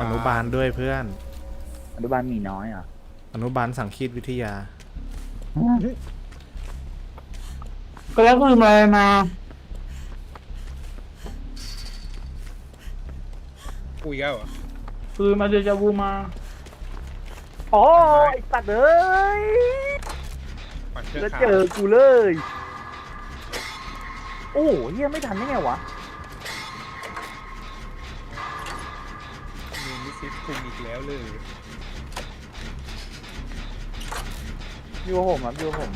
อนุบาลด้วยเพื่อน อนุบาลมีน้อยเหรอะอนุบาลสังคีตวิทยา ก็แล้วคือมามากูอีกแล้วเหรอคือมาเดจาวูมาโอ้ยสัตว์เอ้ยปั่นเครื่องแล้วขาเจอกูเลย โอ้เฮียไม่ทันได้ไงวะ อีกแล้วเลยอยู่กับผมครับอยู่กับผม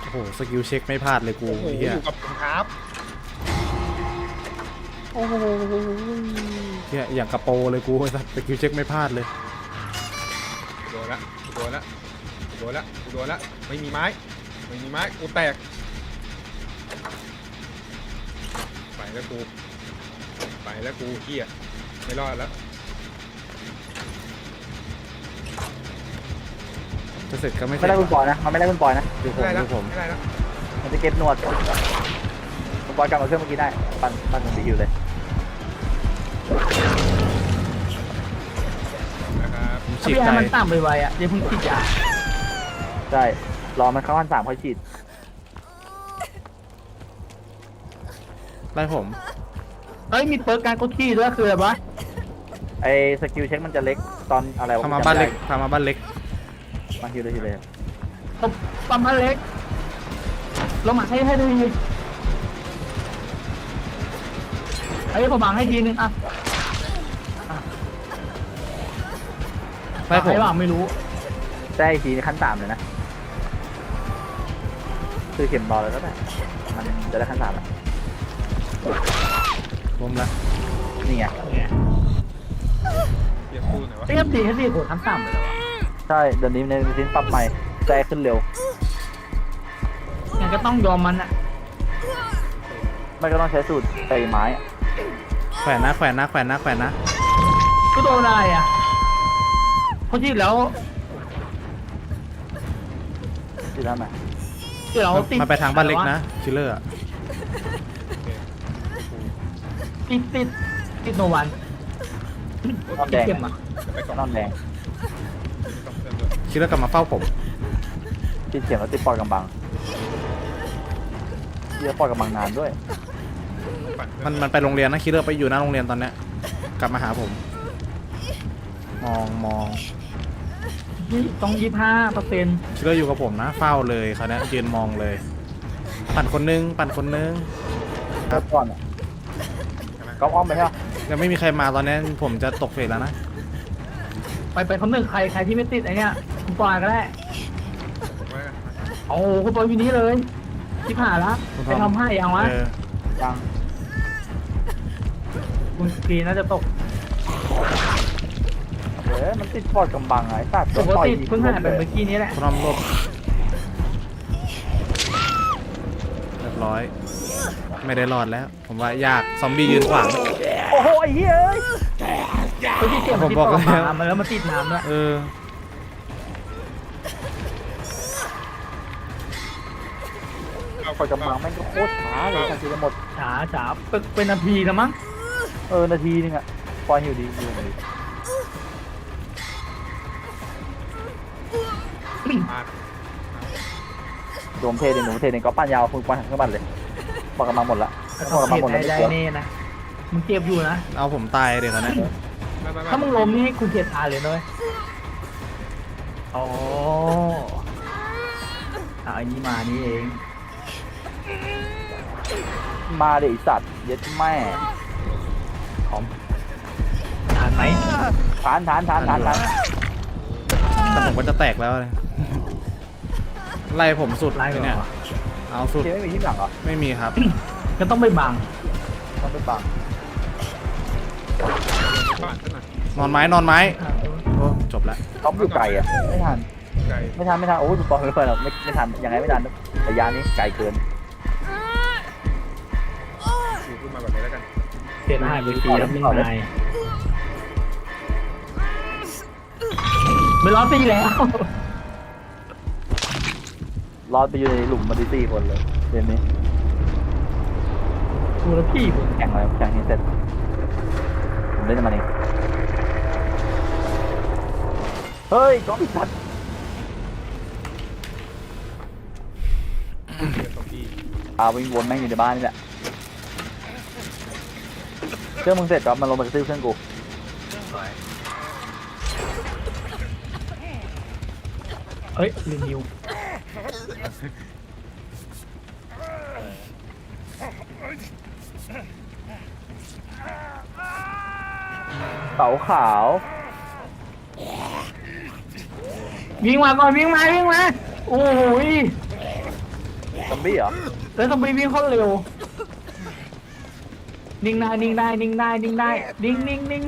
โอ้โหสกิลเช็คไม่พลาดเลยกูโอ้โหไอ้เฮียอยู่กับผมครับโอ้โหเฮียอย่างกระโปรงเลยกูไอ้สัสสกิลเช็คไม่พลาดเลยกูโดนละกูโดนละกูโดนละกูโดนละไม่มีไม้ไม่มีไม้กูแตกไปแล้วกูไปแล้วกูเฮียไม่รอดแล้ว จะเสร็จก็ไม่เสไม่ร็จได้คุณปอยนะ มันไม่ได้คุณปอยนะดูผมไม่ได้ดูแล้วผม ไม่ได้แล้วมันจะเก็บหนวดคุณปอยกลับมาเครื่องเมื่อกี้ได้ ปั่นปั่นมันไปอยู่เลยนะครับฉีกพี่ใจให้มันต่ำไปไวๆอะเดี๋ยวเพิ่งฉีดยาใช่รอมันเข้าพันสามค่อยฉีดไล่ผม เฮ้ยมีเปิร์กการกดขี้ด้วยคืออะไรวะไอ้สกิลเช็คมันจะเล็กตอนอะไรวะพามาบ้านเล็กจำไพามาบ้านเล็กได้ มาฮิวเลยฮิวเลยผมปั๊มพันเล็กลงมาให้ให้ดูทีไอ้ยผมบังให้ทีนึงอะไล่ผมให้บังไม่รู้ได้อีกทีขั้นสามเลยนะคือเข็มรอเลยก็ได้มันจะได้ขั้นสามแล้วล้มละนี่ไง เรียกตู้หน่อยวะ เรียบดีแค่สี่โหทั้งต่ำเลยเหรอวะ ใช่เดี๋ยวนี้ในซินปรับใหม่ใจขึ้นเร็วงั้นก็ต้องยอมมันอะไม่ก็ต้องใช้สูตรไต่ไม้อะแขวนนะแขวนนะแขวนนะแขวนนะก็โดนอะไรอะเขาที่แล้วที่นั่นน่ะที่เราติดมาไปทางบ้านเล็กนะคิลเลอร์อะติดติดติดโนวันนอนแดงเข้มอะไปกล่องนอนแดงกล่อง เติมด้วยคิลเลอร์กลับมาเฝ้าผม ติดเข็มแล้วติดปอดกำบังเยอะปอดกำบังนานด้วยปั่นเครื่มัอนงมันไปโรงเรียนนะคิลเลอร์ไปอยู่หน้าโรงเรียนตอนเนี้ยกลับมาหาผม มองมองต้องยี่ห้าเปอร์เซ็นต์คิลเลอร์อยู่กับผมนะเฝ้าเลยเขาวเนี้ยยืนมองเลย ปั่นคนนึงปั่นคนนึงครับก่อนอะก๊อฟอ้อมไปใช่ปะยังไม่มีใครมาตอนนี้ผมจะตกเฟสแล้วนะไปไปคนหนึ่งใครใครที่ไม่ติดไอเนี้ย คุณปอยก็ได้ไว้กันโอ้โหคุณปอยวินี้เลยที่ผ่านละคุณทไปอมทำให้ยังวะเออยังคุณกรีนน่าจะตกเอ้ยมันติดปอดกำบังอะไอ้สัตว์ปกต่อยติอีกเพิ่งหายไปลยเมื่อกี้นี้แหละคุณทอมลบเรียบร้อย ไม่ได้รอดแล้ว ผมว่ายากซอมบี้ยืนขวางโอ้โหไอ้เหี้ยเอ้ยเมื่อกี้เสียงมันติดผมบอกต่อแล้วมามันแล้วมันติดน้ำด้วยเออ ปอดกำบังแม่งก็โคตรช้าเลยทันทีจะหมด ฉาฉาเป็นเป็นนาทีแล้วมั้งเออ นาทีนึงอะปอยหิวดีหิวดีมาโดมเทเดนหนูเทเดนก็ปั้นยาวคุณปอยหันเข้ามันเลยปอดกำบังหมดละแต่ปอดต้องกำบังเขียหมดนแล้วได้ไม่ได้เกี่ยวแน่นะมึงเจ็บอยู่นะ เอาผมตายเดี๋ยวเขาวเนี้ยไม่ไม่ไม่ถ้ามึงล้มนี่ให้คุณเขียนตายเลยนะเลยอ๋อเอาอันนี้มานี่เอง มาเดี๋ยวไอีสัตว์เย็ดแม่ของทานไหมทานทานทานทานทานแต่ผมก็จะแตกแล้วเลยไล่ผมสุดไล่ก่อนเนี่ย เอาสุด เคไม่มีที่หลังเหรอ ไม่มีครับ ก็ต้องไปบัง ต้องไปบังบ้านซะหน่อยนอนไม้นอนไม้ โอ้จบแล้วต้องอยู่ไกลอะไม่ทันไก่ไม่ทัน ไม่ทัน โอ้ยปอยไม่เปิดหรอกไม่ไม่ทัน ยังไงไม่ทันระยะนี้ไกลเกิน อยู่ขึ้นมาแบบนี้แล้วกันเสียหายไปทีแล้วมึงนายไม่ร้อนตีแล้วรอดไปอยู่ในหลุมมาดีสี่คนเลยเดือนนี้กูแล้วพี่มึงแข่งอะไรแข่งนี้เสร็จเล่นกับมันเองเฮ้ยก็อีกสัตว์เดี๋ยวซอมบี้อาวิ่งวนแม่งอยู่ในบ้านนี่แหละ เครื่องมึงเสร็จก็มันลงมากระซื้อเครื่องกูเฮ้ยลืมนิวเสาขาว วิ่งมาก่อนวิ่งมาวิ่งมา โอ้ยซอมบี้เหรอ แล้วทำไมวิ่งเขาเร็ว นิ่งได้นิ่งได้นิ่งได้นิ่งได้นิ่งนิ่งนิ่ง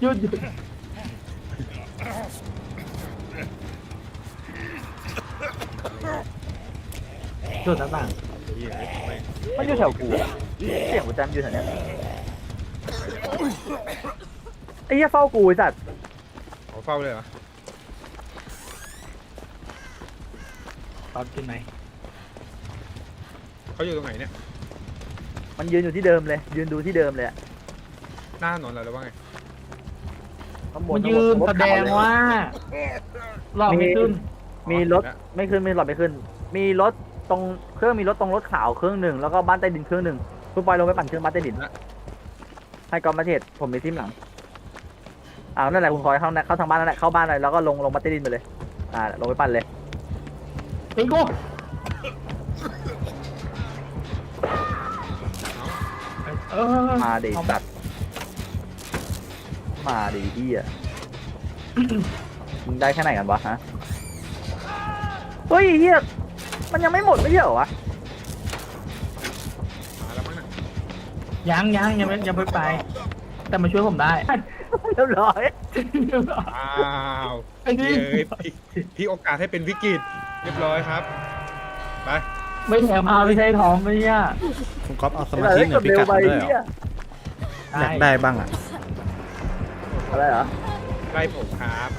หยุดหยุดจุดหน้าต่างเหี้ยไม่มันอยู่แถวกูอะเสียงกูจำอยู่แถวเนี้ยไอ้เหี้ยเฝ้ากูไอ้สัตว์เอาเฝ้าเลยเหรอตอนขึ้นไหนเขาอยู่ตรงไหนเนี่ย มันยืนอยู่ที่เดิมเลย ยืนดูที่เดิมเลยอะหน้าถนนเหรอหรือว่าไงข้างบมันข้างบยืนรถแสดงขเลยว่าหลอกไม่ขึ้น มีรถไม่ขึ้นไม่หลอดไม่ขึ้น มีรถตรงเครื่องมีรถตรงรถขาวเครื่องหนึ่งแล้วก็บ้านใต้ดินเครื่องหนึ่งคุณปอยลงไปปั่นเครื่องบ้านใต้ดินให้กอมมาเทศผมมีทีมหลังอ้าวนั่นแหละคุณคอยเข้าเข้าทางบ้านนั่นแหละเข้าบ้านเลยแล้วก็ลงลงบ้านใต้ดินไปเลยอ่าลงไปปั่นเลยไอ้กู เออมาดิสัตว์มาดิเฮียมึงได้แค่ไหนกันวะฮะเฮ้ยเฮียมันยังไม่หมดไม่ใช่เหรอวะมาแล้วมั้งน่ะยังยังยังไม่ยังไม่ไป แต่มาช่วยผมได้ เรียบร้อยอ้าวไอ้นี่เฮ้ยพี่พี่โอกาสให้เป็นวิกฤต เรียบร้อยครับ ไป ไม่แถมเอาไม่ใช่ท้องไม่เนี่ย คุณก๊อฟเอาสมาธิเหนือพิกัดมาด้วยเหรออยากได้บ้างอะอะไรเหรอไล่ผมครับ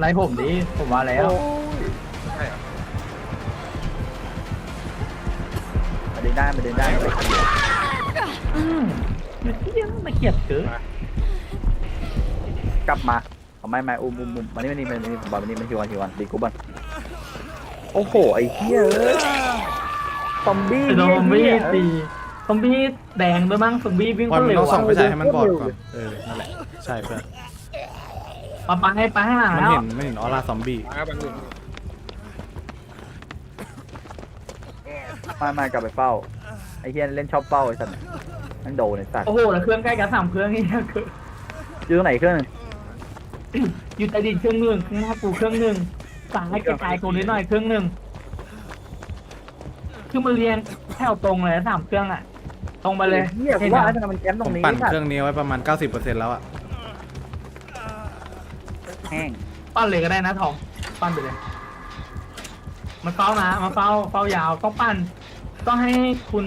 ไล่ผมดิผมว่าแล้วโอ้ยใช่เหรอมาดึงได้มาดึงได้ไม่เกี่ยวอืมไม่เที่ยงไม่เกลียดเกินกลับมาเอาไม่ไม่อุ้มอุ้มอุ้มมานี่มานี่มานี่ผมบอกมานี่มันคิววันคิววันดีกูบันโอ้โหไอ้เหี้ยเอ้ย ซอมบี้ไอ้ซอมบี้เหี้ยตีซอมบี้แดงด้วยมั้งซอมบี้วิ่งพอก็มันเร็วต้องส่องอะไปใช้ให้มันบอดก่อน เออ นั่นแหละ ใช่เพื่อนมาไปไปข้างหลังมันแล้วเห็นมันเห็นออร่าซอมบี้มาครับบางหนุ่มไม่ไม่กลับไปเฝ้าไอ้เหี้ยเล่นชอบเฝ้าไอ้สัตว์นั่นโดนไอ้สัตว์โอ้โหแล้วเครื่องใกล้กับสามเครื่องนี่เกินอยู่ตรงไหนเครื่องหนึงอยู่ใต้ดินเครื่องหนึ่งข้างหน้ากูเครื่องหนึ่งสั่งให้กระจายตัวนิดหน่อยเครื่องหนึ่ง คือมันเรียงแถวตรงเลยสามเครื่องอะ ตรงไปเลยเหี้ยกูเห็นว่าไหมไอ้ทำไมมันแคมป์ตผรงมนี้ปั่นสัตเครื่ว์องนี้ไว้ประมาณ 90%แล้วอะแห้งปั้นเลยก็ได้นะทองปั้นไปเลย มันเฝ้านะมาเฝ้าเฝ้ายาวต้องปั้น ต้องให้คุณ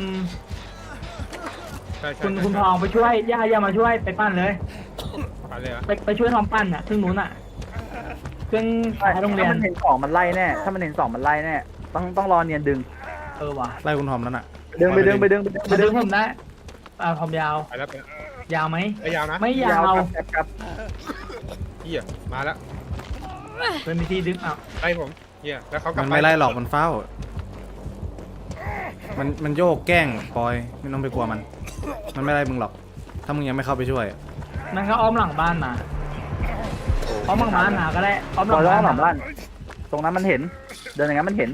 ใช่ใช่คุณใช่คุณทองไปช่วยย่าย่ามาช่วยไปปั้นเลย ไปเลยเหรอไปไปช่วยทอมปั้นอะเครื่องนู้นอะเครื่องใช่ท้ายโรงเรียถ้านมันเห็นสองมันไล่แน่ ถ้ามันเห็นสองมันไล่แน่ ต้องต้องรอเนียนดึง เออว่ะไล่คุณทอมนั่นอะดึงไปดึงไปดึงไปดึงไปมาดึดึงงผมได้อ่าทอมยาว ไปแล้วไปแล้วยาวไหมไปยาวนะไม่ยาวกลับกลับกลับเฮียมาแล้วเป็นวิธีดึงอะไล่ผมเฮียแล้วเขากลัมับนปไม่ไล่หรอกมันเฝ้า มันมันโยกแกล้งปอยไม่ต้องไปกลัวมัน มันไม่ไล่มึงหรอก ถ้ามึงยังไม่เข้าไปช่วยมันก็อ้อมหลังบ้านมาอ้อมหลังบ้านมาก็ได้อ้อมหรลัองแล้วบ้านหลังบ้านตรงนั้นมันเห็น เดินอย่างนั้นมันเห็น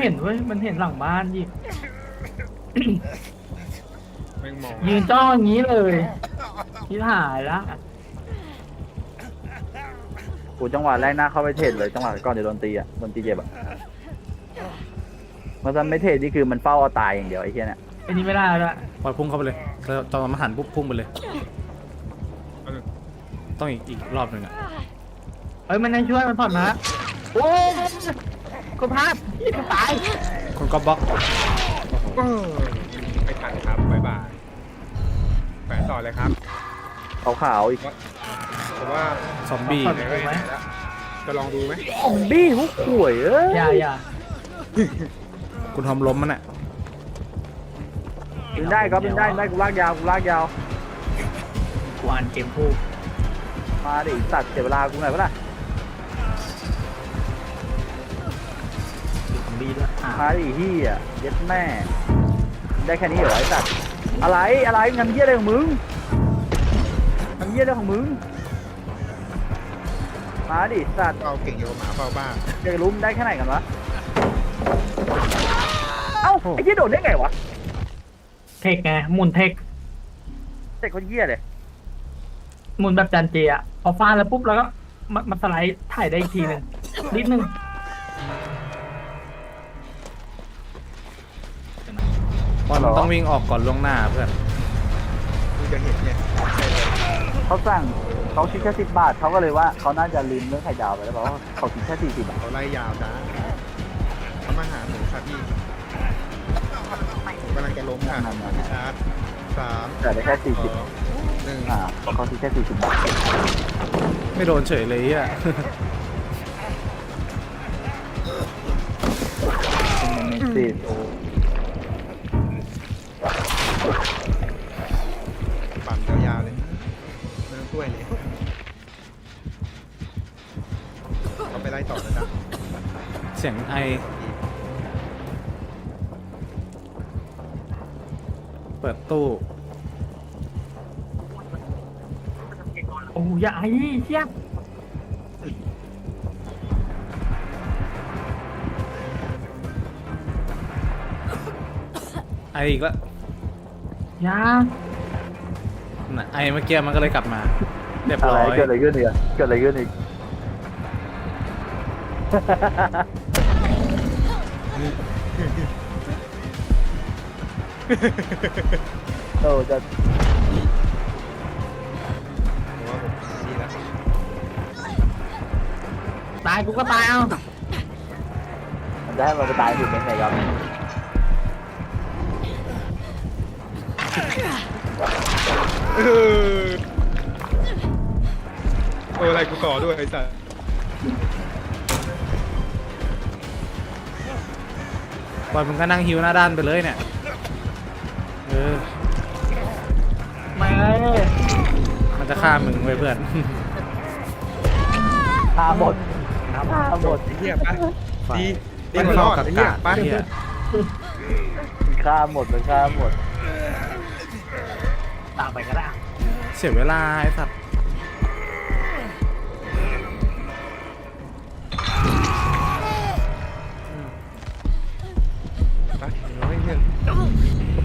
เห็นเว้ย มันเห็นหลังบ้านยิแม่งมองยืนจ้องอย่างนี้เลยที่หายละกูจังหวะแรกหน้าเข้าไปเทรดเลยจังหวะก่อนจะโดนตีอะโดนตีเจ็บอะมันจะไม่เทรดนี่คือมันเฝ้าเอาตายอย่างเดียวไอ้เหี้ยเนี่ยไอ้นี่ไม่ได้ละปอยพุ่งเข้าไปเลยแล้วตอนมันหันปุ๊บพุ่งไปเลยเอาหนึ่งต้องอีกอีกรอบหนึ่งอะเฮ้ยมันให้ช่วยมันผ่อนมาละโอ้ ยกดพลาดจะตายคนก็บล็อกเออไม่ทันครับบ๊ายบายแฝนต่อเลยครับขาวๆอีกแต่ว่าซอมบี้ขอไหนดูก็ไหมไหนแล้วจะลองดูไหมซอมบี้หุกข่วยเอ้ยอย่าอย่าคุณทอมล้มมันอะดึงได้ก็ดึงได้ได้กูลากยาวกูลากยาวกูอ่านเกมพูดมาดิสัตว์เสียเวลากูหน่อยปะล่ะ บี้ด้วยอ่ามาดิเฮียเย็ดแม่ ได้แค่นี้เหรอไอ้สัตว์อะไรอะไรมึงทำเฮียอะไรของมึงทำเฮียอะไรของมึงมาดิสัตว์เฝ้าเก่งอยู่กับหมาเฝ้าบ้านอยากรู้มึงได้แค่ไหนกันวะเอ้าไอ้เฮียโดดได้ไงวะเทคไงหมุนเทคเด็กคนเฮียเลยหมุนแบบจันเจียพอฟาดแล้วปุ๊บแล้วก็มามาสไลด์ถ่ายได้อีกทีหนึ่งนิดนึง บอลมันต้องวิ่งออกก่อนล่วงหน้าเพื่อนคุณจะเห็นเนี่ยเขาสั่งเขาคิดแค่สิบบาทเขาก็เลยว่าเขาน่าจะลืมเรื่องไข่ดาวไปแล้วบอกว่าเขาคิดแค่สี่สิบบาทเขาไล่ยาวนะเขามาหาหนูค่ะพี่กำลังจะล้มค่ะพี่ชาร์จสามแต่ได้แค่สี่สสิบองหนึ่งอ่าเขาคิดแค่สี่สิบบาทไม่โดนเฉยเลยอะ เป็นเมนซีโอ ไปไล่ต่อนะจ๊ะเสียงไอ เปิดตู้ โอ้ยอย่าไอ้เชี่ยไออีกแล้วอย่าน่ะไอเมื่อกี้มันก็เลยกลับมา เรียบอะไรร้อย เกิดอะไรขึ้นอีกอะเกิดอะไรขึ้นอีก โอ้จะผมว่าผมดีแล้วตายกูก็ตายเอามันจะให้มันไปตายถูกเป็นไงครับเออโอ้อะไรกูต่อด้วยไอ้สัส บอลมึงก็นั่งฮิวหน้าด้านไปเลยเนี่ย เออ ไม่มันจะฆ่ามึงไว้เพื่อนฆ่าหมดฆ่าหมดไอ้เหี้ยไปดีดีมันกว่ารออดกับไอ้เหี้ยกาดไปเหี้ยฆ่าหมดมันฆ่าหมดตามไปก็ได้ เสียเวลาไอ้สัตว์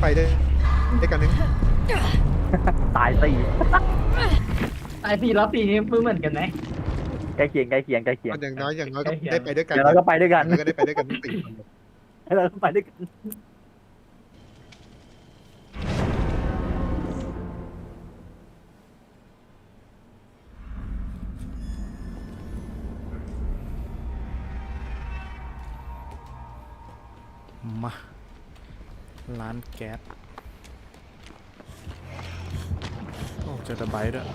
ไปได้ได้กันนึงตายสี่ตายปีแล้วปีนี้มือเหมือนกันไหมใกล้เคียงใกล้เคียงใกล้เคียงอย่างน้อยอย่างน้อยก็ใกล้เคียงได้ไปด้วยกันเดี๋ยวเราก็ไปด้วยกันแล้วก็ได้ไปด้วยกันทั้งสี่คนเราก็ไปด้วยกันมา ร้านแก๊ส โอ้เจอตะไบด้วย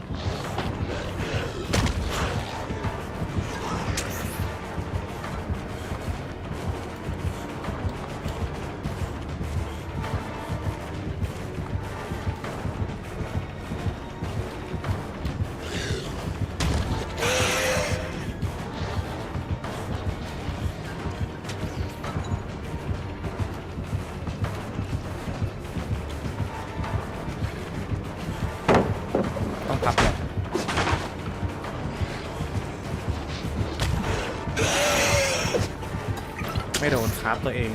ไม่โดนคราฟตัวเอง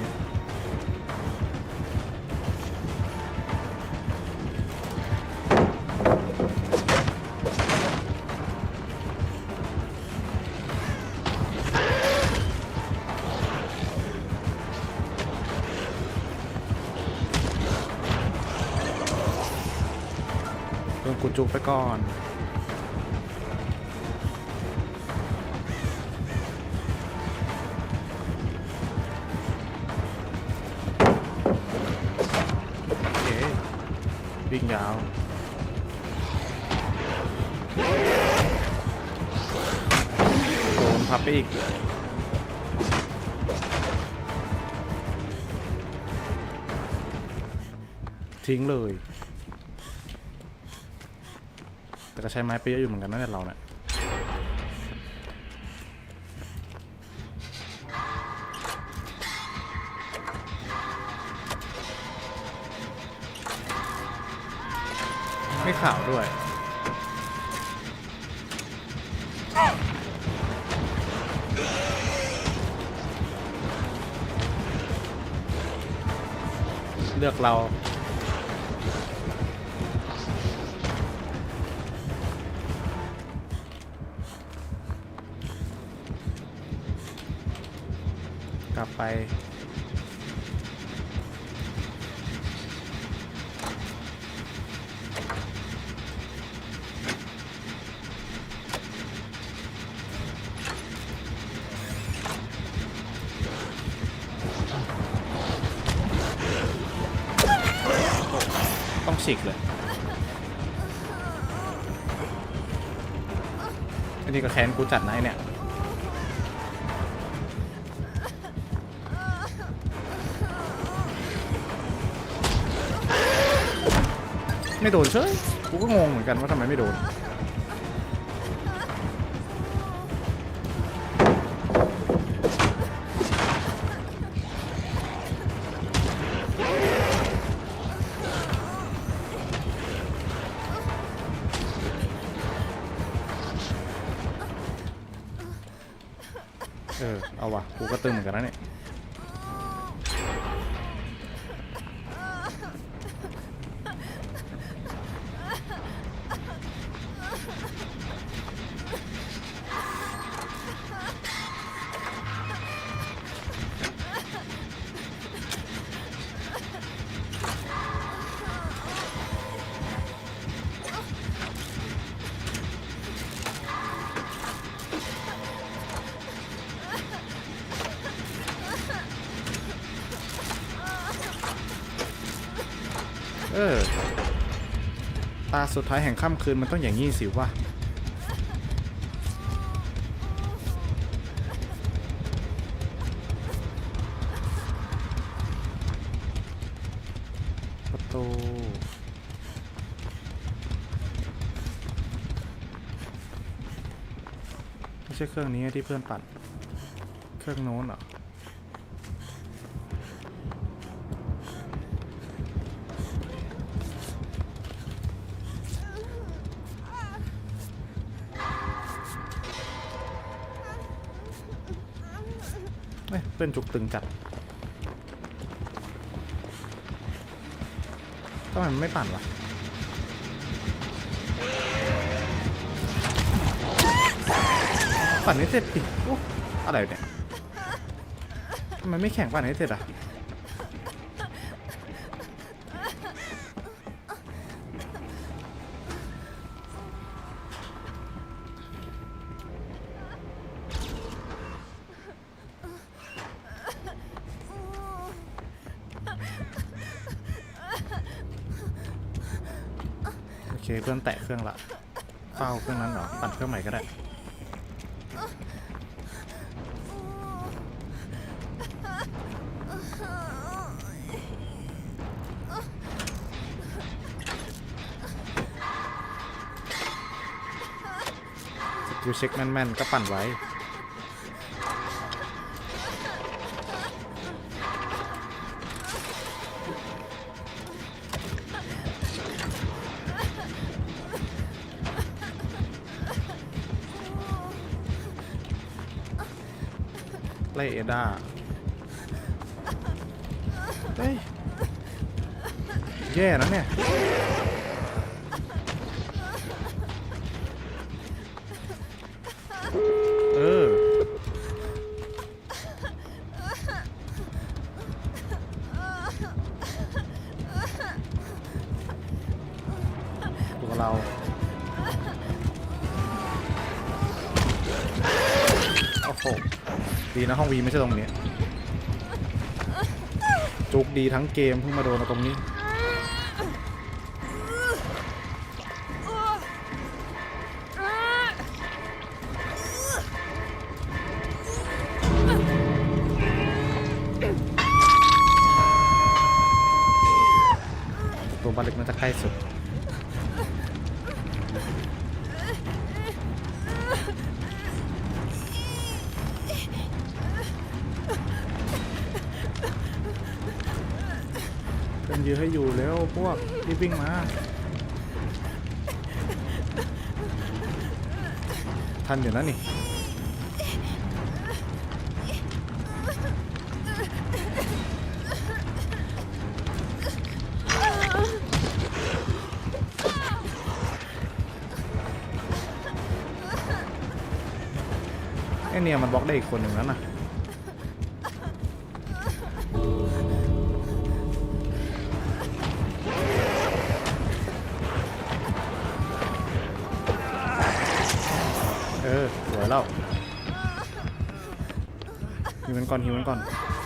โดนกูจุกไปก่อน พับไปอีกทิ้งเลย แต่ก็ใช้ไม้ไปเยอะอยู่เหมือนกันนั่นแหละเราเนี่ย เรา กลับไป สิกเลย อันนี้ก็แค้นกูจัดนะไอเนี่ยไม่โดนเชยกูก็งงเหมือนกันว่าทำไมไม่โดน ตาสุดท้ายแห่งค่ำคืนมันต้องอย่างงี้สิวะประตูไม่ใช่เครื่องนี้ที่เพื่อนปัด เครื่องโน้นเหรอ เอ้นจุกตึงจัดทำไมมันไม่ปั่นวะปั่นให้เสร็จดิโอ้อะไรเนี่ยทำไมไม่แข่งปั่นให้เสร็จอะ เคเพื่อนแตะเครื่องละเฝ้าเครื่องนั้นเหรอปั่นเครื่องใหม่ก็ได้สกิลเช็คแม่นๆก็ปั่นไว้ ไล่เอดาเฮ้ยแย่นะเนี่ยเออตัวเราโอ้โห ดีนะห้องวีไม่ใช่ตรงนี้ จุกดีทั้งเกมเพิ่งมาโดนมาตรงนี้ วกรีบวิ่งมา ทันอยู่นะนี่ไอเนี่ยมันบล็อกได้อีกคนหนึ่งแล้วนะ ฮิวมันก่อนฮิวมันก่อ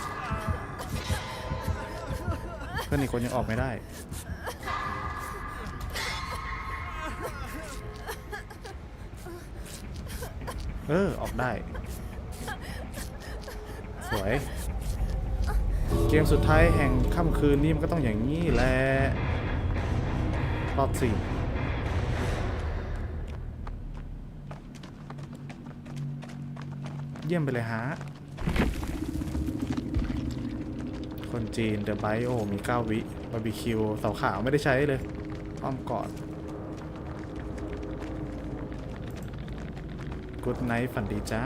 น เพื่อนอีกคนยังออกไม่ได้ เออ ออกได้ สวย เกมสุดท้ายแห่งค่ำคืนนี้มันก็ต้องอย่างนี้แหละรอบสี่เยี่ยมไปเลยฮะ คนจีนเดอะไบโอมี 9 วิบาร์บีคิวเสาขาวไม่ได้ใช้เลยอ้อมกอดกูดไนท์ฝันดีจ้า